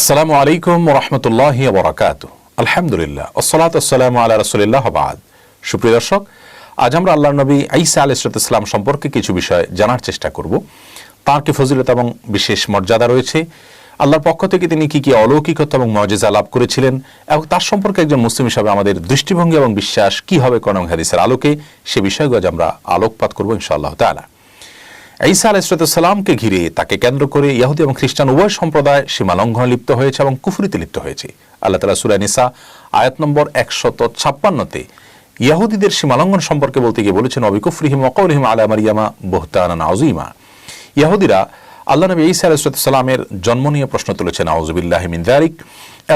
আসসালামু আলাইকুম রহমতুল্লাহ বরাকাত আলহামদুলিল্লাহ। ওসলাত আসসালামু আল্লাহ রসুলিল্লাহ বাদ। সুপ্রিয় দর্শক, আজ আমরা আল্লাহ নবী আইসা ইসলাম সম্পর্কে কিছু বিষয় জানার চেষ্টা করব। তার কি ফজিলত এবং বিশেষ মর্যাদা রয়েছে? আল্লাহর পক্ষ থেকে তিনি কি কি অলৌকিকতা এবং মর্যাদা লাভ করেছিলেন? এবং তার সম্পর্কে একজন মুসলিম হিসাবে আমাদের দৃষ্টিভঙ্গি এবং বিশ্বাস কি হবে করণ হাদিসের আলোকে সে বিষয়গুলো আমরা আলোকপাত করব ইনশাআল্লাহ তালা ঈসা আলাইসালামকে ঘিরে তাকে কেন্দ্র করে ইয়াহুদি এবং খ্রিস্টান উভয় সম্প্রদায় সীমা লঙ্ঘনে লিপ্ত হয়েছে এবং কুফুরিতে লিপ্ত হয়েছে। আল্লাহ তালা সুরা নিসা আয়াত নম্বর একশত ছাপ্পান্নতে ইয়াহুদিদের সীমালঙ্ঘন সম্পর্কে বলতে গিয়ে বলেছেন অবিকুফরিহিম অকৌরহিম আলা মারিয়ামা বহতানা আউজিমা ইয়াহুদিরা আল্লাহ নবী ঈসা আলাইসালামের জন্ম নিয়ে প্রশ্ন তুলেছেন আউজুবিল্লাহ মিনদারিক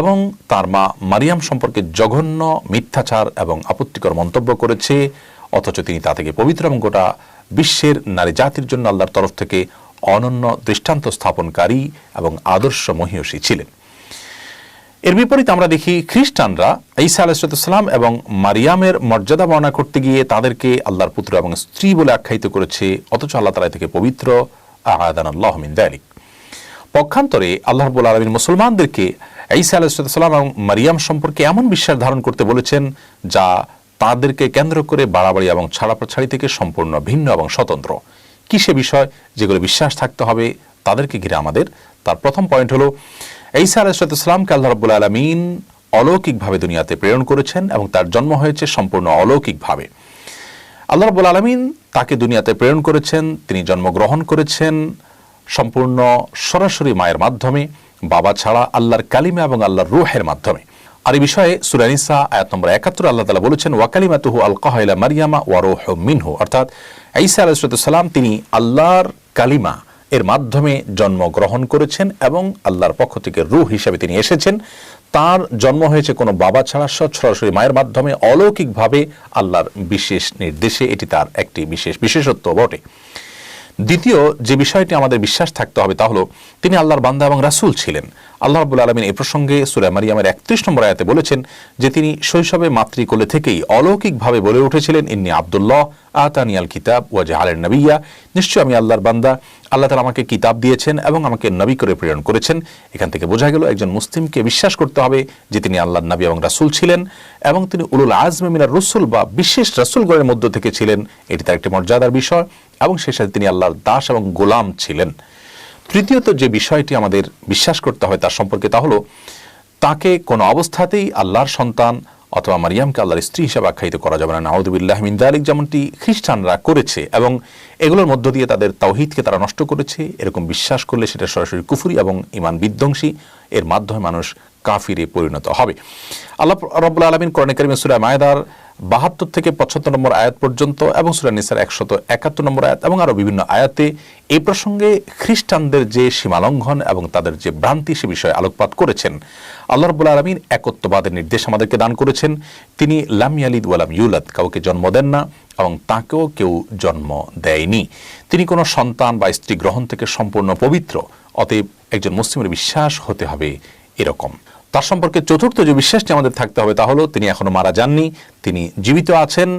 এবং তার মা মারিয়াম সম্পর্কে জঘন্য মিথ্যাচার এবং আপত্তিকর মন্তব্য করেছে। অথচ তিনি তা থেকে পবিত্র এবং গোটা বিশ্বের নারী জাতির জন্য আল্লাহর তরফ থেকে অনন্য দৃষ্টান্ত স্থাপনকারী এবং আদর্শ মহিয়সী ছিলেন। এর বিপরীতে আমরা দেখি খ্রিস্টানরা ঈসা আলাইসালাম এবং মারিয়ামের মর্যাদা বর্ণনা করতে গিয়ে তাদেরকে আল্লাহর পুত্র এবং স্ত্রী বলে আখ্যায়িত করেছে, অথচ আল্লাহ তালা থেকে পবিত্র। আহাদান আল্লাহ মিন দালিক পক্ষান্তরে আল্লাহ রবুল আলমিন মুসলমানদেরকে ঈসা আলাইসালাম এবং মারিয়াম সম্পর্কে এমন বিশ্বাস ধারণ করতে বলেছেন যা তাদেরকে কেন্দ্র করে বাড়াবাড়ি এবং ছাড়াপাছাড়ি থেকে সম্পূর্ণ ভিন্ন এবং স্বতন্ত্র। কি সে বিষয়? যেগুলো বিশ্বাস থাকতে হবে, তাদেরকে ঘিরে আমাদের। তার প্রথম পয়েন্ট হলো, ঈসা আলাইসালামকে আল্লাহ রব্বুল আলমিন অলৌকিকভাবে দুনিয়াতে প্রেরণ করেছেন এবং তার জন্ম হয়েছে সম্পূর্ণ অলৌকিকভাবে। আল্লাহ রব্বুল আলমিন তাকে দুনিয়াতে প্রেরণ করেছেন, তিনি জন্মগ্রহণ করেছেন সম্পূর্ণ সরাসরি মায়ের মাধ্যমে, বাবা ছাড়া আল্লাহর কালিমা এবং আল্লাহর রুহের মাধ্যমে। আর এই বিষয়ে সুরানিসা আয়াত নম্বর একাত্তর আল্লাহ তালা বলেছেন ওয়াকালিমাতুহু আল কাহাইলা মারিয়ামা ওয়ারোহ মিনহু। অর্থাৎ ঈসা আলাইসালাম তিনি আল্লাহর কালিমা এর মাধ্যমে জন্মগ্রহণ করেছেন এবং আল্লাহর পক্ষ থেকে রুহ হিসেবে তিনি এসেছেন। তার জন্ম হয়েছে কোনো বাবা ছাড়া সরাসরি মায়ের মাধ্যমে অলৌকিকভাবে আল্লাহর বিশেষ নির্দেশে এটি তার একটি বিশেষ বিশেষত্ব বটে। দ্বিতীয় যে বিষয়টি আমাদের বিশ্বাস থাকতে হবে তা হলো, তিনি আল্লাহর বান্দা এবং রাসুল ছিলেন। আল্লাহ রাবুল আলমিন এ প্রসঙ্গে সুরা মারিয়ামের একত্রিশ নম্বর আয়াতে বলেছেন যে তিনি শৈশবে মাতৃকোলে থেকেই অলৌকিকভাবে বলে উঠেছিলেন, ইন্নি আবদুল্লাহ আতানিয়াল কিতাব ওয়াজে আলের নবিয়া নিশ্চয় আমি আল্লাহর বান্দা। আল্লাহ তালা আমাকে কিতাব দিয়েছেন এবং আমাকে নবী করে প্রেরণ করেছেন। এখান থেকে বোঝা গেল একজন মুসলিমকে বিশ্বাস করতে হবে যে তিনি আল্লাহর নবী এবং রাসুল ছিলেন এবং তিনি উলুল আজমে মিনার রসুল বা বিশেষ রাসুলগণের মধ্য থেকে ছিলেন। এটি তার একটি মর্যাদার বিষয় এবং সেই সাথে তিনি আল্লাহর দাস এবং গোলাম ছিলেন। তৃতীয়ত যে বিষয়টি আমাদের বিশ্বাস করতে হয় তার সম্পর্কে তা হলো, তাকে কোনো অবস্থাতেই আল্লাহর সন্তান অথবা মারিয়ামকে আল্লাহর স্ত্রী হিসাবে আখ্যায়িত করা যাবে না। নাউদুবিল্লাহ মিন্দালিক যেমনটি খ্রিস্টানরা করেছে এবং এগুলোর মধ্য দিয়ে তাদের তাওহিদকে তারা নষ্ট করেছে। এরকম বিশ্বাস করলে সেটা সরাসরি কুফুরি এবং ইমান বিধ্বংসী। এর মাধ্যমে মানুষ কাফিরে পরিণত হবে। আল্লাহ রব্লা আলমিন করণে করিমে মায়দার বাহাত্তর থেকে পঁচাত্তর নম্বর আয়াত পর্যন্ত এবং সুরা নিসার একশত একাত্তর নম্বর আয়াত এবং আরও বিভিন্ন আয়াতে এই প্রসঙ্গে খ্রিস্টানদের যে সীমালঙ্ঘন এবং তাদের যে ভ্রান্তি সে বিষয়ে আলোকপাত করেছেন। আল্লাহ রব্বুল আলমিন একত্ববাদের নির্দেশ আমাদেরকে দান করেছেন। তিনি লাম ইয়ালিদ ওয়ালাম ইউলাদ, কাউকে জন্ম দেন না এবং তাকেও কেউ জন্ম দেয়নি। তিনি কোনো সন্তান বা স্ত্রী গ্রহণ থেকে সম্পূর্ণ পবিত্র, অতএব একজন মুসলিমের বিশ্বাস হতে হবে এরকম। তার সম্পর্কে চতুর্থ যে বিশ্বাসটি আমাদের থাকতে হবে, তা হলো তিনি এখনও মারা যাননি, তিনি জীবিত আছেন,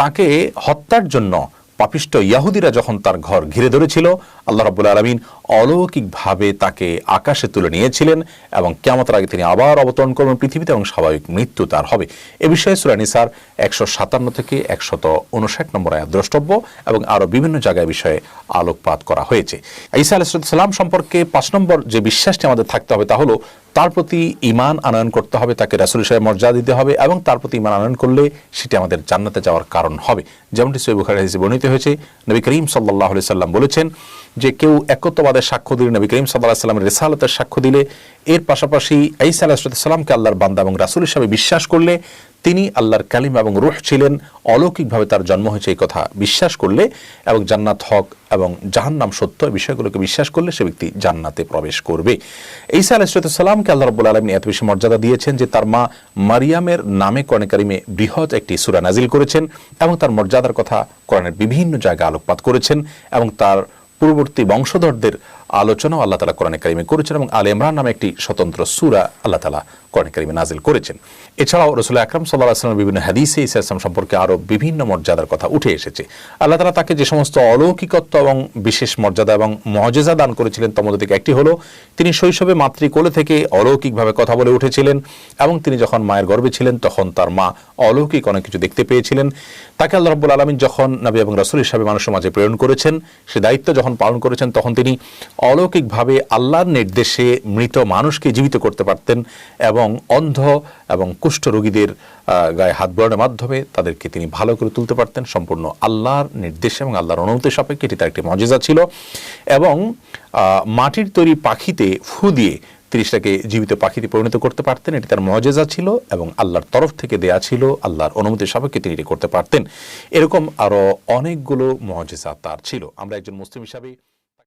তাকে হত্যার জন্য পাপিষ্ট ইয়াহুদিরা যখন তার ঘর ঘিরে ধরেছিল, আল্লাহ রব্বুল আলমিন অলৌকিকভাবে তাকে আকাশে তুলে নিয়েছিলেন এবং কেমতের আগে তিনি আবার অবতরণ করবেন পৃথিবীতে এবং স্বাভাবিক মৃত্যু তার হবে। এ বিষয়ে সুরানিসার একশো সাতান্ন থেকে একশত উনষাট নম্বর আয়াত দ্রষ্টব্য এবং আরও বিভিন্ন জায়গায় বিষয়ে আলোকপাত করা হয়েছে। ঈসা আলাইসালাম সম্পর্কে পাঁচ নম্বর যে বিশ্বাসটি আমাদের থাকতে হবে, তা হলো তার প্রতি ইমান আনয়ন করতে হবে, তাকে রাসুল হিসাবে মর্যাদা দিতে হবে এবং তার প্রতি ইমান আনয়ন করলে সেটি আমাদের জান্নাতে যাওয়ার কারণ হবে। যেমনটি সৈব হাদিসে বর্ণিত হয়েছে, নবী করিম সাল্লাহ সাল্লাম বলেছেন যে কেউ একত্ববাদের সাক্ষ্য দিলে, নবী করিম সাল্লাহ সাল্লামের রেসালতের সাক্ষ্য দিলে এর পাশাপাশি ঈসা আলাহিসাল্লামকে আল্লাহর বান্দা এবং রাসুল হিসাবে বিশ্বাস করলে তিনি আল্লাহর কালিম এবং রুহ ছিলেন, অলৌকিকভাবে তার জন্ম হয়েছে এই কথা বিশ্বাস করলে এবং জান্নাত হক এবং জাহান্নাম সত্য বিষয়গুলোকে বিশ্বাস করলে সে ব্যক্তি জান্নাতে প্রবেশ করবে। ঈসা আলাহিসাল্লামকে আল্লাহ রব্বুল আলমী এত বেশি মর্যাদা দিয়েছেন যে তার মা মারিয়ামের নামে কোরআনে কারিমে বৃহৎ একটি সুরা নাজিল করেছেন এবং তার মর্যাদার কথা কোরআনের বিভিন্ন জায়গায় আলোকপাত করেছেন এবং তার পূর্ববর্তী বংশধরদের আলোচনাও আল্লাহ তালা কোরআনে কারিমে করেছেন এবং আল ইমরান নামে একটি স্বতন্ত্র সুরা আল্লাহ তালা কোরআনে নাজিল করেছেন। এছাড়াও রসুল আকরম সাল্লাহ আসলামের বিভিন্ন হাদিসে ইসা ইসলাম সম্পর্কে আরও বিভিন্ন মর্যাদার কথা উঠে এসেছে। আল্লাহ তালা তাকে যে সমস্ত অলৌকিকত্ব এবং বিশেষ মর্যাদা এবং মজেজা দান করেছিলেন, তার থেকে একটি হলো, তিনি শৈশবে মাতৃকোলে থেকে অলৌকিকভাবে কথা বলে উঠেছিলেন এবং তিনি যখন মায়ের গর্ভে ছিলেন, তখন তার মা অলৌকিক অনেক কিছু দেখতে পেয়েছিলেন। তাকে আল্লাহ রব্বুল আলমিন যখন নবী এবং রসুল হিসাবে মানুষের মাঝে প্রেরণ করেছেন, সে দায়িত্ব যখন পালন করেছেন, তখন তিনি অলৌকিকভাবে আল্লাহর নির্দেশে মৃত মানুষকে জীবিত করতে পারতেন এবং অন্ধ এবং কুষ্ঠ রোগীদের গায়ে হাত বোড়ানোর মাধ্যমে তাদেরকে তিনি ভালো করে তুলতে পারতেন। সম্পূর্ণ আল্লাহর নির্দেশে এবং আল্লাহর অনুমতি সাপেক্ষে এটি তার একটি মজেজা ছিল এবং মাটির তৈরি পাখিতে ফু দিয়ে তিনি সেটাকে জীবিত পাখিতে পরিণত করতে পারতেন। এটি তার মজেজা ছিল এবং আল্লাহর তরফ থেকে দেয়া ছিল, আল্লাহর অনুমতি সাপেক্ষে তিনি এটি করতে পারতেন। এরকম আরও অনেকগুলো মজেজা তার ছিল। আমরা একজন মুসলিম হিসাবে